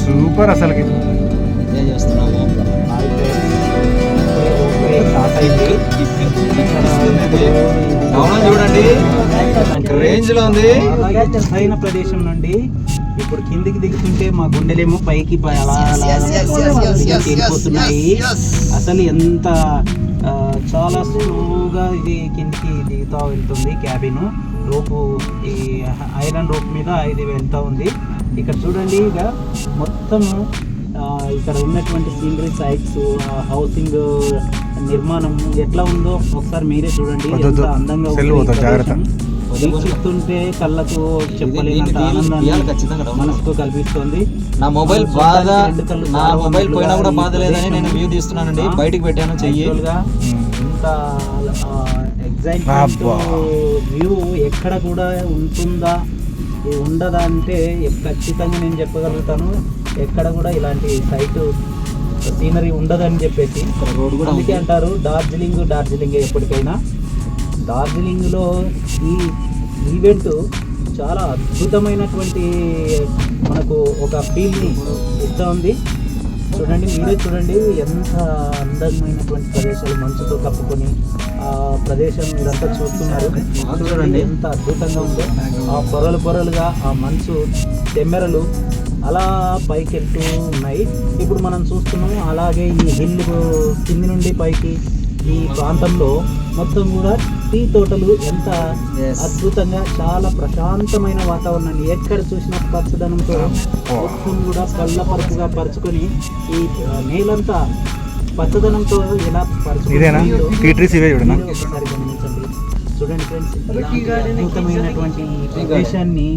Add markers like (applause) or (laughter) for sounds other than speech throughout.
Super అసలుకి. Enjoy చేస్తున్నాము భవనం చూడండి. రేంజ్లో ఉంది. అయిన ప్రదేశం నుండి ఇప్పుడు కిందికి దిగుతుంటే మా గుండెలేమో పైకి అలా వెళ్ళిపోతున్నాయి అసలు ఎంత చాలా స్లోగా ఇది కిందికి దిగుతూ వెళ్తుంది క్యాబిన్. రోపు ఈ ఐరన్ రోప్ మీద ఇది వెళ్తూ ఉంది. ఇక్కడ చూడండి ఇక మొత్తము ఆ, ఇక్కడ ఉన్నటువంటి సీనరీ సైట్స్ హౌసింగ్ నిర్మాణం ఎట్లా ఉందో ఒకసారి మీరే చూడండి. ఎంత అందంగా. వీక్షిస్తుంటే కళ్ళకు చెప్పలేనంత ఆనందాన్ని మనసుకు కల్పిస్తుంది. నా మొబైల్ బాధ నా మొబైల్ పోయినా కూడా బాధ లేదని నేను వ్యూ తీస్తున్నానండి. బయటికి పెట్టాను చెయ్యి. ఇంత ఎగ్జైట్మెంట్. వ్యూ ఎక్కడ కూడా ఉంటుందా ఉండదా అంటే ఖచ్చితంగా నేను చెప్పగలుగుతాను ఎక్కడ కూడా ఇలాంటి సైట్ సీనరీ ఉండదని చెప్పేసి రోడ్ కూడా అందుకే. అంటారు డార్జిలింగ్ డార్జిలింగ్ ఎప్పటికైనా డార్జిలింగ్లో ఈ ఈవెంట్ చాలా అద్భుతమైనటువంటి మనకు ఒక ఫీల్ని ఇస్తూ ఉంది చూడండి మీరే చూడండి ఎంత అందమైనటువంటి ప్రదేశాలు మంచుతో కప్పుకొని ఆ ప్రదేశం మీరంతా చూస్తున్నారు. చూడండి ఎంత అద్భుతంగా ఉందో. ఆ పొరలు పొరలుగా ఆ మంచు తెమ్మెరలు అలా పైకి వెళ్తూ ఉన్నాయి. ఇప్పుడు మనం చూస్తున్నాము అలాగే ఈ హిల్ కింది నుండి పైకి ఈ ప్రాంతంలో మొత్తం కూడా టీ తోటలు ఎంత. అద్భుతంగా చాలా ప్రశాంతమైన వాతావరణాన్ని ఎక్కడ చూసినా పచ్చదనంతో మొత్తం కూడా పళ్ళపరుపుగా పరుచుకొని ఈ నేలంతా పచ్చదనంతో ఎలా గమనించండి. చూడండి ఫ్రెండ్స్ అద్భుతమైనటువంటి ప్రదేశాన్ని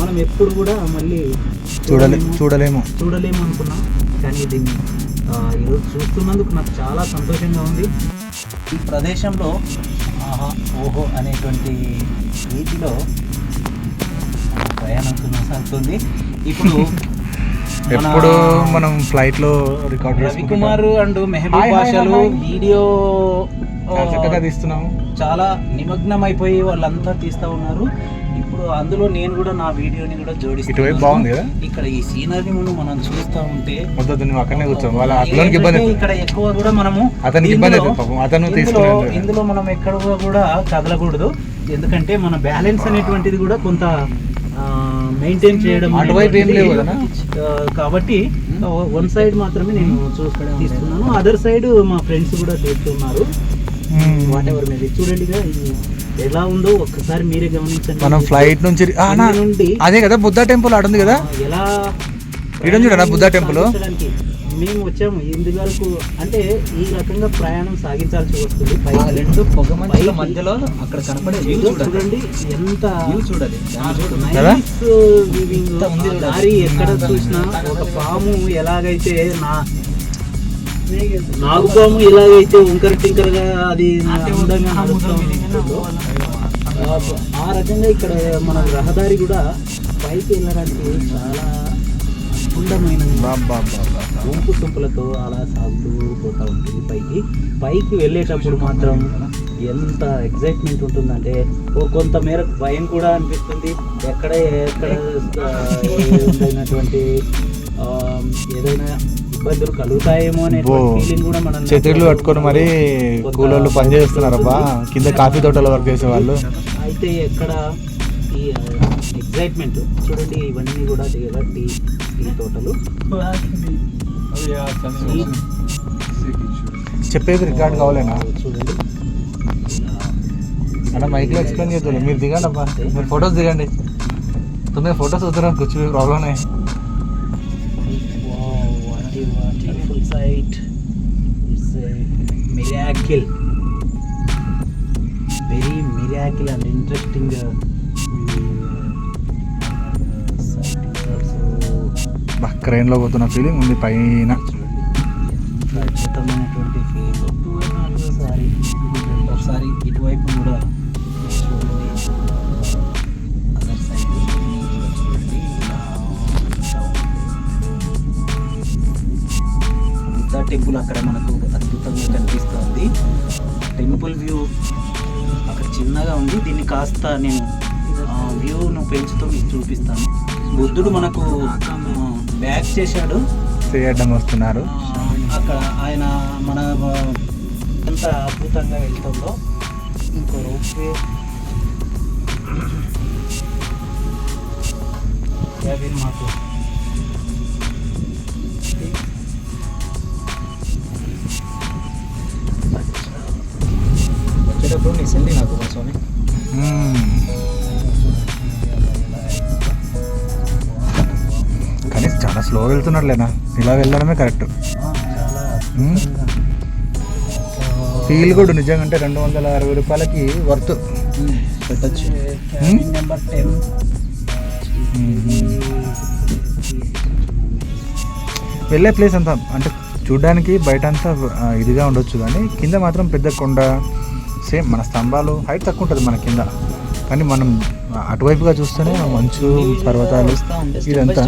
మనం ఎప్పుడు కూడా మళ్ళీ చూడలే చూడలేము. చూడలేము. చూడలేము అనుకున్నాం కానీ దీన్ని ఈరోజు చూస్తున్నందుకు నాకు చాలా సంతోషంగా ఉంది. ఈ ప్రదేశంలో ఆహా ఓహో అనేటువంటి రీతిలో ప్రయాణం కొనసాగుతుంది. ఇప్పుడు ఎప్పుడు మనం ఫ్లైట్లో రికార్డ్ రవికుమార్ అండ్ మెహబూబ్ భాషలు. వీడియో చక్కగా తీస్తున్నాము. చాలా నిమగ్నం అయిపోయి వాళ్ళంతా తీస్తా ఉన్నారు. ఇప్పుడు అందులో నేను కూడా నా వీడియోని కూడా ఇటువైపు బాగుంది కదా? ఇక్కడ ఈ సీనరీ మనం చూస్తా ఉంటే నువ్వు అక్కడనే కూర్చోం వాళ్ళ అతనికి ఇబ్బంది. ఇక్కడ ఎక్కువ కూడా మనము అతనికి ఇబ్బంది అతను తీసుకున్నాడు ఇందులో మనం ఎక్కడ కూడా కదలకూడదు. ఎందుకంటే మన బ్యాలెన్స్ అనేటువంటిది కూడా కొంత మెయింటైన్ చేయడం అటువైపు ఏం లేవు కదా? కాబట్టి వన్ సైడ్ మాత్రమే నేను చూసుకోవడం తీస్తున్నాను. అదర్ సైడ్ మా ఫ్రెండ్స్ కూడా తీస్తున్నారు వాట్ ఎవర్ మీద చూడండి ఎలా ఉందో ఒక్కసారి మీరే గమనించండి. మనం ఫ్లైట్ నుంచి నుండి అదే కదా బుద్ధ టెంపుల్ ఆడుంది కదా? ఎలా ఈడని చూడరా బుద్ధ టెంపుల్? మేము వచ్చాము. ఇందు వరకు అంటే ఈ రకంగా ప్రయాణం సాగించాల్సి వస్తుంది. రెండు పొగ మంచుల. మధ్యలో అక్కడ కనపడే చూడండి ఎంత వ్యూ చూడాలి. దారి ఎక్కడ చూసినా ఒక పాము ఎలాగైతే నా నాగుపాము ఎలాగైతే ఉంకర టింకరగా అది అందంగా ఆ రకంగా ఇక్కడ మన రహదారి కూడా పైకి వెళ్ళడానికి చాలా అద్భుతమైన గుంపు తుంపులతో అలా సాగుతూ పోతా ఉంటుంది పైకి. పైకి వెళ్ళేటప్పుడు మాత్రం ఎంత ఎగ్జైట్మెంట్ ఉంటుందంటే ఓ కొంత మేరకు భయం కూడా అనిపిస్తుంది. ఎక్కడ ఎక్కడ ఆ, ఏదైనా ఇబ్బందులు కలుగుతాయేమో అనే. ఫీలింగ్ కూడా మనం చేతులు పట్టుకొని మరి కూలోళ్ళు పని చేస్తున్నారబ్బా. కింద (laughs) కాఫీ తోటలో వర్క్ చేసే వాళ్ళు అయితే ఎక్కడ ఈ ఎగ్జైట్మెంట్ చూడండి ఇవన్నీ కూడా టీ టీ తోటలు? చెప్పేది రికార్డ్ కావాలేనా? చూడండి అన్న మైక్లో ఎక్స్ప్లెయిన్ చేద్దాం మీరు దిగండి అబ్బా. మీరు ఫొటోస్ దిగండి. తొమ్మిది ఫొటోస్ వద్దురా కూర్చో problem miracle very miracle and interesting బా క్రెయిన్లో పోతున్న ఫీలింగ్ ఉంది పైన. అద్భుతమైనటువంటి ఫీల్ ఒకసారి ఒకసారి ఇటువైపు కూడా బుద్ధ టెంపుల్ అక్కడ మనకు అద్భుతంగా కనిపిస్తుంది. టెంపుల్ వ్యూ అక్కడ చిన్నగా ఉంది. దీన్ని కాస్త నేను ఆ, వ్యూను పెంచుతూ మీకు చూపిస్తాను. బుద్ధుడు మనకు బ్యాక్ చేశాడు. చేయడం వస్తున్నారు. అక్కడ ఆయన మన ఎంత అద్భుతంగా వెళ్తుందో ఇంకో రోప్వే మాకు వెళ్తున్నారులేనా? ఇలా వెళ్ళడమే కరెక్ట్. ఫీల్ కూడా నిజంగా అంటే రెండు వందల అరవై రూపాయలకి వర్త్ పెట్టచ్చు. వెళ్ళే ప్లేస్ అంతా అంటే చూడడానికి బయట అంతా ఇదిగా ఉండొచ్చు కానీ కింద మాత్రం పెద్ద కొండ సేమ్ మన స్తంభాలు హైట్ తక్కువ ఉంటుంది మన కింద. కానీ మనం అటువైపుగా చూస్తేనే మంచు పర్వతాలు ఇదంతా.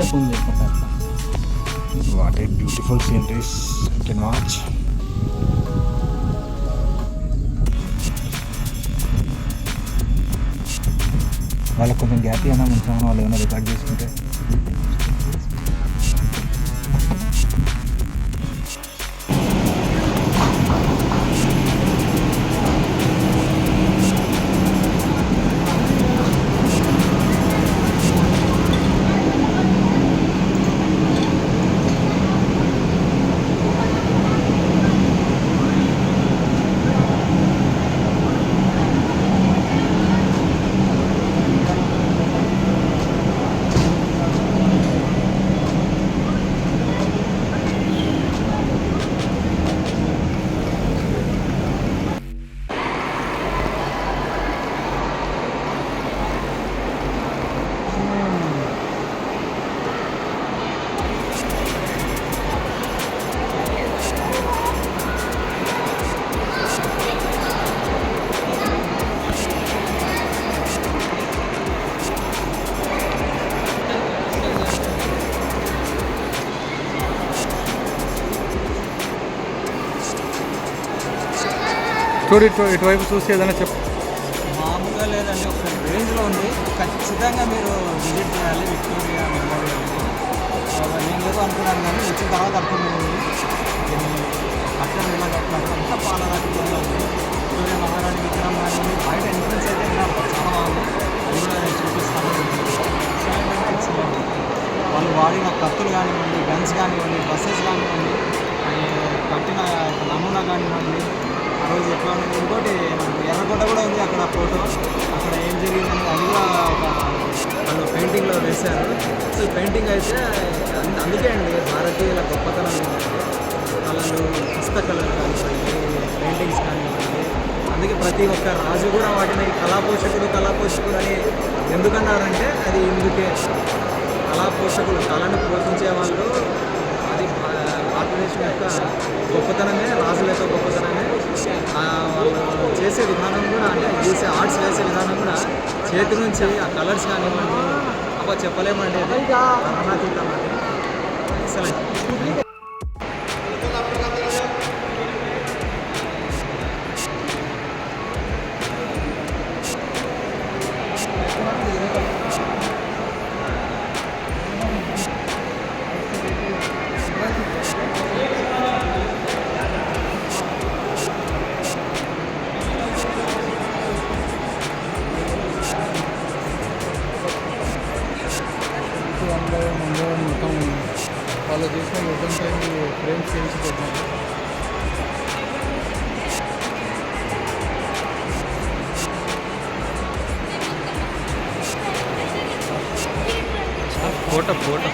What beautiful sceneries you can watch. వాళ్ళకి కొంచెం గ్యాప్ అయినా ఉంచామని వాళ్ళు ఏమైనా రికార్డ్ చేసుకుంటే చూడు ఇటు ఇటువైపు చూసి ఏదైనా చెప్పు. మామూలుగా లేదండి ఒక రేంజ్లో ఉంది. ఖచ్చితంగా మీరు విజిట్ చేయాలి విక్టోరియా మెమోరియల్ నేను ఏదో అనుకున్నాను కానీ వచ్చిన తర్వాత అర్థమైంది. అక్కడ ఇలా ఎలా కట్టినారు అంతా పాలరాజులో ఉంది. విక్టోరియా మహారాణి విగ్రహం కానీ బయట ఎంట్రన్స్ అయితే చాలా బాగుంది. అది కూడా నేను చూపిస్తాను. వాళ్ళు వాడిన కత్తులు కానివ్వండి గన్స్ కానివ్వండి బస్సెస్ కానివ్వండి అండ్ కట్టిన నమూనా కానివ్వండి ఆ రోజు ఎట్లా ఇంకోటి ఎర్రకోట కూడా ఉంది అక్కడ ఫోటో అక్కడ ఏం జరిగిందని అది కూడా ఒక వాళ్ళు పెయింటింగ్లో వేశారు. సో పెయింటింగ్ అయితే అందుకే అండి భారతీయుల గొప్పతనం. కళలు వాళ్ళు కానివ్వండి పెయింటింగ్స్ కానివ్వండి. అందుకే ప్రతి ఒక్క రాజు కూడా వాటిని కళాపోషకుడు కళాపోషకుడు అని ఎందుకన్నారంటే అది ఇందుకే. కళాపోషకులు కళను పోషించే వాళ్ళు భారతదేశం యొక్క గొప్పతనమే రాజుల యొక్క గొప్పతనమే వాళ్ళు చేసే విధానం కూడా అంటే చేసే ఆర్ట్స్ వేసే విధానం కూడా చేతి నుంచి ఆ కలర్స్ కానివ్వండి అబ్బా చెప్పలేమండి అది వర్ణనాతీతం అది. ఎక్సలెంట్ వాళ్ళు చేసిన యుద్ధం టైం ఫ్రేమ్స్ చేయించిపోతున్నారు ఫోటో ఫోటో.